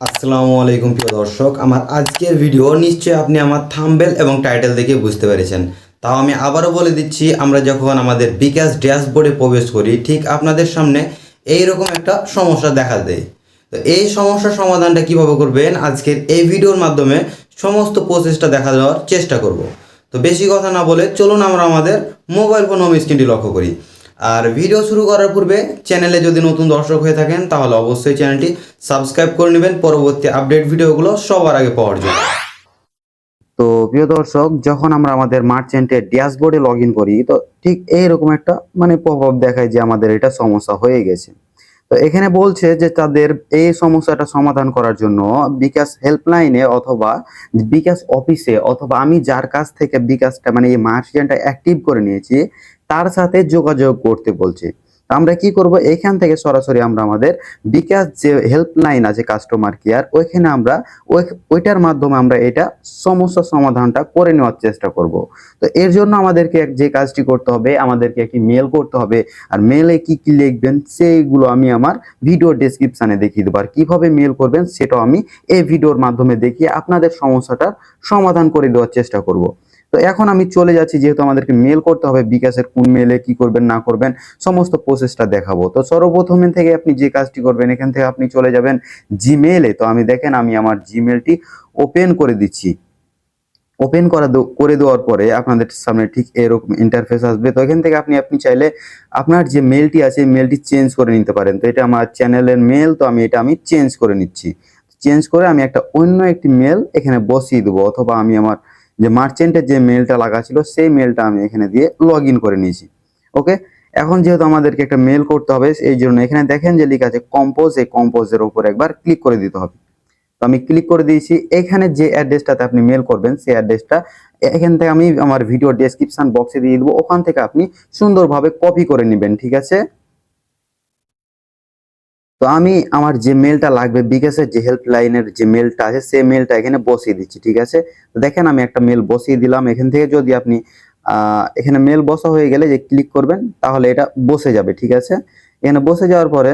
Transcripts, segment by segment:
আসসালামু আলাইকুম প্রিয় দর্শক, আমার আজকের ভিডিও নিশ্চয়ই আপনি আমার থাম্বেল এবং টাইটেল দেখে বুঝতে পেরেছেন। তাও আমি আবারও বলে দিচ্ছি, আমরা যখন আমাদের বিকাশ ড্যাশবোর্ডে প্রবেশ করি, ঠিক আপনাদের সামনে এই রকম একটা সমস্যা দেখা দেয়। তো এই সমস্যার সমাধানটা কীভাবে করবেন, আজকের এই ভিডিওর মাধ্যমে সমস্ত প্রসেসটা দেখা দেওয়ার চেষ্টা করব। তো বেশি কথা না বলে চলুন আমরা আমাদের মোবাইল ফোন হোম স্ক্রিনটি লক্ষ্য করি। আর ভিডিও শুরু করার পূর্বে চ্যানেলে যদি নতুন দর্শক হয়ে থাকেন, তাহলে অবশ্যই চ্যানেলটি সাবস্ক্রাইব করে নেবেন। পরবর্তী আপডেট ভিডিওগুলো সবার আগে পাওয়ার জন্য। তো প্রিয় দর্শক, যখন আমরা আমাদের মার্চেন্টের ড্যাশবোর্ডে লগ ইন করি, তো ঠিক এইরকম একটা মানে পপ আপ দেখায় যে আমাদের এটা সমস্যা হয়ে গেছে। তো এখানে বলছে যে তাদের এই সমস্যাটা সমাধান করার জন্য বিকাশ হেল্পলাইনে অথবা বিকাশ অফিসে অথবা আমি যার কাছ থেকে বিকাশটা মানে এই মার্চেন্টটা অ্যাক্টিভ করে নিয়েছি তার সাথে যোগাযোগ করতে বলছে। আমরা কি করব? এখান থেকে সরাসরি আমরা আমাদের বিকাশ যে হেল্পলাইন আছে কাস্টমার কেয়ার ওইখানে আমরা ওই, ওইটার মাধ্যমে আমরা এটা সমস্যা সমাধানটা করে নেওয়ার চেষ্টা করব। তো এর জন্য আমাদেরকে যে কাজটি করতে হবে, আমাদেরকে একটি মেল করতে হবে। আর মেলে কি কি লিখবেন, সেইগুলো আমি আমার ভিডিও ডেসক্রিপশনে দেখিয়ে দেবো। আর কীভাবে মেল করবেন, সেটাও আমি এই ভিডিওর মাধ্যমে দেখিয়ে আপনাদের সমস্যাটার সমাধান করে দেওয়ার চেষ্টা করব। তো এখন আমি চলে যাচ্ছি, যেহেতু আমাদেরকে মেল করতে হবে, বিকাশের কোন মেলে কি করবেন, না করবেন, সমস্ত প্রসেসটা দেখাবো। তো সর্বপ্রথমে থেকে আপনি যে কাজটি করবেন, এখান থেকে আপনি চলে যাবেন জিমেলে তো আমি দেখেন, আমি আমার জিমেলটি ওপেন করে দিচ্ছি। ওপেন করা করে দেওয়ার পরে আপনাদের সামনে ঠিক এরকম ইন্টারফেস আসবে। তো এখান থেকে আপনি আপনি চাইলে আপনার যে মেলটি আছে মেলটি চেঞ্জ করে নিতে পারেন। তো এটা আমার চ্যানেলের মেল তো আমি এটা, আমি চেঞ্জ করে নিচ্ছি। চেঞ্জ করে আমি একটা অন্য একটি মেল এখানে বসিয়ে দেবো, অথবা আমি আমার যে মার্চেন্টের যে মেলটা লাগা ছিল, সেই মেলটা আমি এখানে দিয়ে লগ করে নিয়েছি। ওকে এখন যেহেতু আমাদেরকে একটা মেল করতে হবে এই জন্য এখানে দেখেন যে লেখা আছে কম্পোজ এই কম্পোজের উপর একবার ক্লিক করে দিতে হবে। তো আমি ক্লিক করে দিয়েছি। এখানে যে অ্যাড্রেসটাতে আপনি মেল করবেন, সেই অ্যাড্রেসটা এখান থেকে আমি আমার ভিডিও ডেসক্রিপশন বক্সে দিয়ে দেবো। ওখান থেকে আপনি সুন্দরভাবে কপি করে নেবেন, ঠিক আছে? তো আমি আমার যে মেলটা লাগবে বিকাশের যে হেল্পলাইনের যে মেলটা আছে, সেই মেলটা এখানে বসিয়ে দিচ্ছি, ঠিক আছে? তো দেখেন আমি একটা মেল বসিয়ে দিলাম। এখান থেকে যদি আপনি এখানে মেল বসা হয়ে গেলে যে ক্লিক করবেন, তাহলে এটা বসে যাবে, ঠিক আছে? এখানে বসে যাওয়ার পরে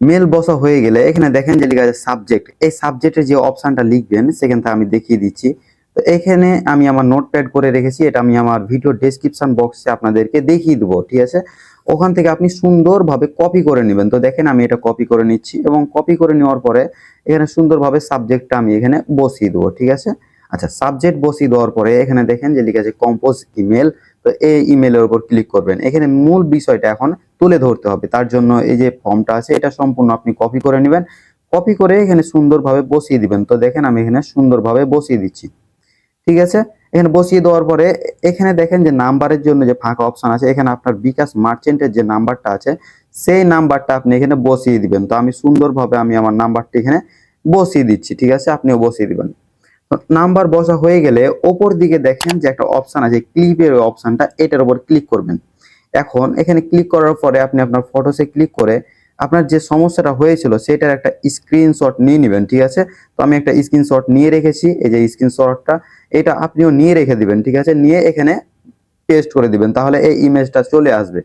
মেল বসা হয়ে গেলে এখানে দেখেন যে লেখা আছে সাবজেক্ট এই সাবজেক্টের যে অপশনটা লিখবেন, সেখান থেকে আমি দেখিয়ে দিচ্ছি। তো এখানে আমি আমার নোটপ্যাড করে রেখেছি, এটা আমি আমার ভিডিও ডেসক্রিপশন বক্সে আপনাদেরকে দেখিয়ে দেবো, ঠিক আছে? ওখান থেকে আপনি সুন্দরভাবে কপি করে নেবেন। তো দেখেন আমি এটা কপি করে নিচ্ছি এবং কপি করে নেওয়ার পরে এখানে সুন্দরভাবে সাবজেক্টটা আমি এখানে বসিয়ে দেবো, ঠিক আছে? আচ্ছা সাবজেক্ট বসিয়ে দেওয়ার পরে এখানে দেখেন যে লিখে আছে কম্পোজ ইমেল তো এই ইমেলের উপর ক্লিক করবেন। এখানে মূল বিষয়টা এখন তুলে ধরতে হবে, তার জন্য এই যে ফর্মটা আছে, এটা সম্পূর্ণ আপনি কপি করে নেবেন। কপি করে এখানে সুন্দরভাবে বসিয়ে দিবেন। তো দেখেন আমি এখানে সুন্দরভাবে বসিয়ে দিচ্ছি। ঠিক আছে? এখানে বসিয়ে দেওয়ার পরে এখানে দেখেন যে নাম্বারের জন্য যে ফাঁকা অপশন আছে, এখানে আপনার বিকাশ মার্চেন্টের যে নাম্বারটা আছে, সেই নাম্বারটা আপনি এখানে বসিয়ে দিবেন। তো আমি সুন্দরভাবে আমি আমার নাম্বারটি এখানে বসিয়ে দিচ্ছি, ঠিক আছে? আপনিও বসিয়ে দিবেন। নাম্বার বসা হয়ে গেলে ওপর দিকে দেখেন যে একটা অপশন আছে, ক্লিপের অপশনটা, এটার উপর ক্লিক করবেন। এখন এখানে ক্লিক করার পরে আপনি আপনার ফটোসে ক্লিক করে আপনার যে সমস্যাটা হয়েছিল, সেটার একটা স্ক্রিনশট নিয়ে নেবেন, ঠিক আছে? তো আমি একটা স্ক্রিনশট নিয়ে রেখেছি, এই যে স্ক্রিনশটটা এটা আপনিও নিয়ে রেখে দিবেন, ঠিক আছে? নিয়ে এখানে পেস্ট করে দিবেন, তাহলে এই ইমেজটা চলে আসবে।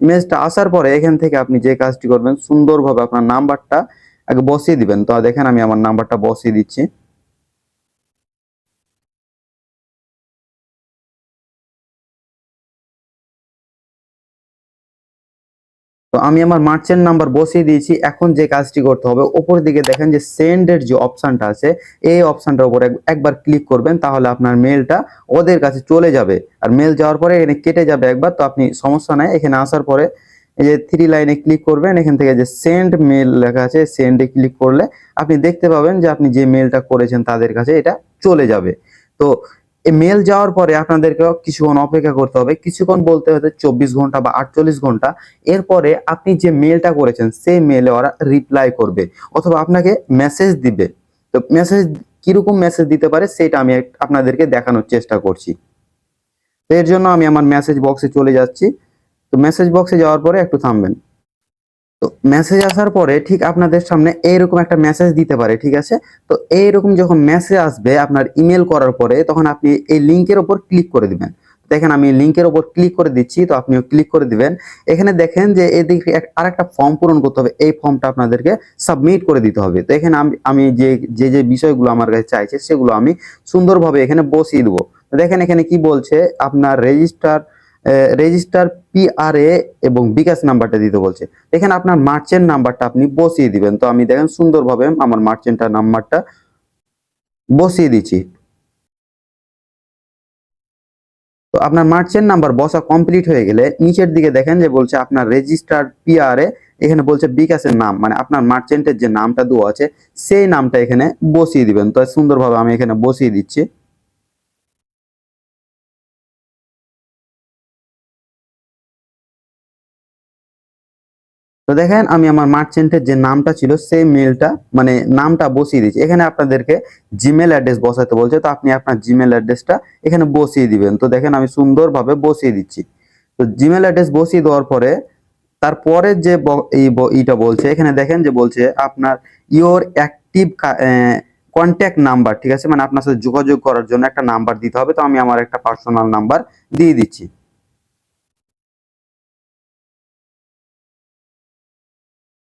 ইমেজটা আসার পরে এখান থেকে আপনি যে কাজটি করবেন, সুন্দরভাবে আপনার নাম্বারটা আগে বসিয়ে দিবেন। তো দেখেন আমি আমার নাম্বারটা বসিয়ে দিচ্ছি। তো আমি আমার মার্চেন্ট নাম্বার বসিয়ে দিয়েছি। এখন যে কাজটি করতে হবে উপর দিকে দেখেন যে সেন্ডের যে অপশনটা আছে, এই অপশনটার উপর এক- একবার ক্লিক করবেন, তাহলে আপনার মেলটা ওদের কাছে চলে যাবে। আর মেল যাওয়ার পরে এখানে কেটে যাবে একবার, তো আপনি সমস্যা নাই। এখানে আসার পরে এই যে থ্রি লাইনে ক্লিক করবেন, এখান থেকে যে সেন্ড মেল লেখা আছে সেন্ডে ক্লিক করলে আপনি দেখতে পাবেন যে আপনি যে মেলটা করেছেন তাদের কাছে এটা চলে যাবে। তো মেল যাওয়ার পরে আপনাদেরকে কিছুক্ষণ অপেক্ষা করতে হবে। কিছুক্ষণ বলতে হতে চব্বিশ ঘণ্টা বা আটচল্লিশ ঘণ্টা। এরপরে আপনি যে মেলটা করেছেন, সেই মেলে ওরা রিপ্লাই করবে অথবা আপনাকে মেসেজ দিবে। তো মেসেজ কীরকম মেসেজ দিতে পারে সেটা আমি আপনাদেরকে দেখানোর চেষ্টা করছি। তো এর জন্য আমি আমার মেসেজ বক্সে চলে যাচ্ছি। তো মেসেজ বক্সে যাওয়ার পরে একটু থামবেন। তো মেসেজ আসার পরে ঠিক আপনাদের সামনে এইরকম একটা মেসেজ দিতে পারে, ঠিক আছে? তো এইরকম যখন মেসেজ আসবে আপনার ইমেল করার পরে, তখন আপনি এই লিঙ্কের উপর ক্লিক করে দিবেন। দেখেন আমি লিঙ্কের ওপর ক্লিক করে দিচ্ছি, তো আপনিও ক্লিক করে দিবেন। এখানে দেখেন যে এদিকে এক- আরেকটা ফর্ম পূরণ করতে হবে, এই ফর্মটা আপনাদেরকে সাবমিট করে দিতে হবে। তো এখানে আমি আমি যে যে যে বিষয়গুলো আমার কাছে চাইছে, সেগুলো আমি সুন্দরভাবে এখানে বসিয়ে দেবো। দেখেন এখানে কি বলছে, আপনার রেজিস্টার রেজিস্টার পিআরএ এবং বিকাশ নাম্বারটা দিতে বলছে। এখানে আপনার মার্চেন্ট নাম্বারটা আপনি বসিয়ে দিবেন। তো আমি দেখেন সুন্দরভাবে আমার মার্চেন্টার নাম্বারটা বসিয়ে দিচ্ছি। তো আপনার মার্চেন্ট নাম্বার বসা কমপ্লিট হয়ে গেলে নিচের দিকে দেখেন যে বলছে আপনার রেজিস্টার্ড পিআরএ এখানে বলছে বিকাশের নাম মানে আপনার মার্চেন্টের যে নামটা দেওয়া আছে, সেই নামটা এখানে বসিয়ে দিবেন। তো সুন্দরভাবে আমি এখানে বসিয়ে দিচ্ছি। তো দেখেন আমি আমার মার্চেন্টের যে নামটা ছিল, সেই মেলটা মানে নামটা বসিয়ে দিচ্ছি এখানে আপনাদেরকে জিমেল অ্যাড্রেস বসাতে বলছে, তো আপনি আপনার জিমেল অ্যাড্রেসটা এখানে বসিয়ে দিবেন। তো দেখেন আমি সুন্দরভাবে বসিয়ে দিচ্ছি। তো জিমেল অ্যাড্রেস বসিয়ে দেওয়ার পরে, তারপরে যে ইটা বলছে, এখানে দেখেন যে বলছে আপনার ইওর অ্যাক্টিভ কন্ট্যাক্ট নাম্বার ঠিক আছে? মানে আপনার সাথে যোগাযোগ করার জন্য একটা নাম্বার দিতে হবে। তো আমি আমার একটা পার্সোনাল নাম্বার দিয়ে দিচ্ছি।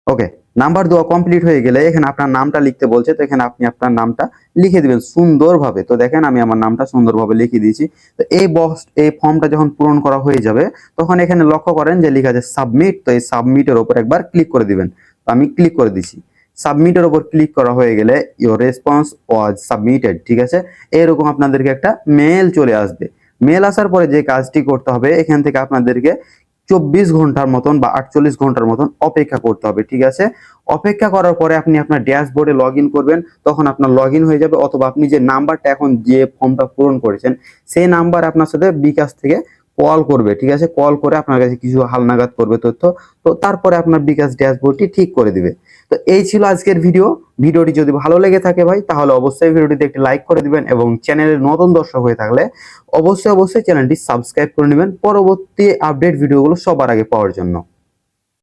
ওকে নাম্বার দেওয়া কমপ্লিট হয়ে গেলে এখানে আপনার নামটা লিখতে বলছে, তো এখানে আপনি আপনার নামটা লিখে দিবেন সুন্দরভাবে। তো দেখেন, আমি আমার নামটা সুন্দরভাবে লিখে দিয়েছি। তো এই বক্স এই ফর্মটা যখন পূরণ করা হয়ে যাবে, তখন এখানে লক্ষ্য করেন যে লেখা আছে সাবমিট তো এই সাবমিটের উপর একবার ক্লিক করে দিবেন। তো আমি ক্লিক করে দিছি সাবমিটের উপর ক্লিক করা হয়ে গেলে ইওর রেসপন্স ওয়াজ সাবমিটেড ঠিক আছে? এরকম আপনাদেরকে একটা মেল চলে আসবে। মেল আসার পরে যে কাজটি করতে হবে, এখান থেকে আপনাদেরকে চব্বিশ ঘণ্টার মতন বা আটচল্লিশ ঘণ্টার মতন অপেক্ষা করতে হবে, ঠিক আছে? অপেক্ষা করার পরে আপনি আপনার ড্যাশবোর্ডে লগ করবেন, তখন আপনার লগ হয়ে যাবে, অথবা আপনি যে নাম্বারটা এখন যে ফর্মটা পূরণ করেছেন, সেই নাম্বার আপনার সাথে বিকাশ থেকে কল করবে, ঠিক আছে? কল করে আপনার কাছে কিছু হালনাগাদ করবে তথ্য, তো তারপরে আপনার বিকাশ ড্যাশবোর্ডটি ঠিক করে দিবে। তো এই ছিল আজকের ভিডিও ভিডিওটি যদি ভালো লেগে থাকে ভাই, তাহলে অবশ্যই ভিডিওটিতে একটি লাইক করে দিবেন এবং চ্যানেলের নতুন দর্শক হয়ে থাকলে অবশ্যই অবশ্যই চ্যানেলটি সাবস্ক্রাইব করে নেবেন। পরবর্তী আপডেট ভিডিওগুলো সবার আগে পাওয়ার জন্য।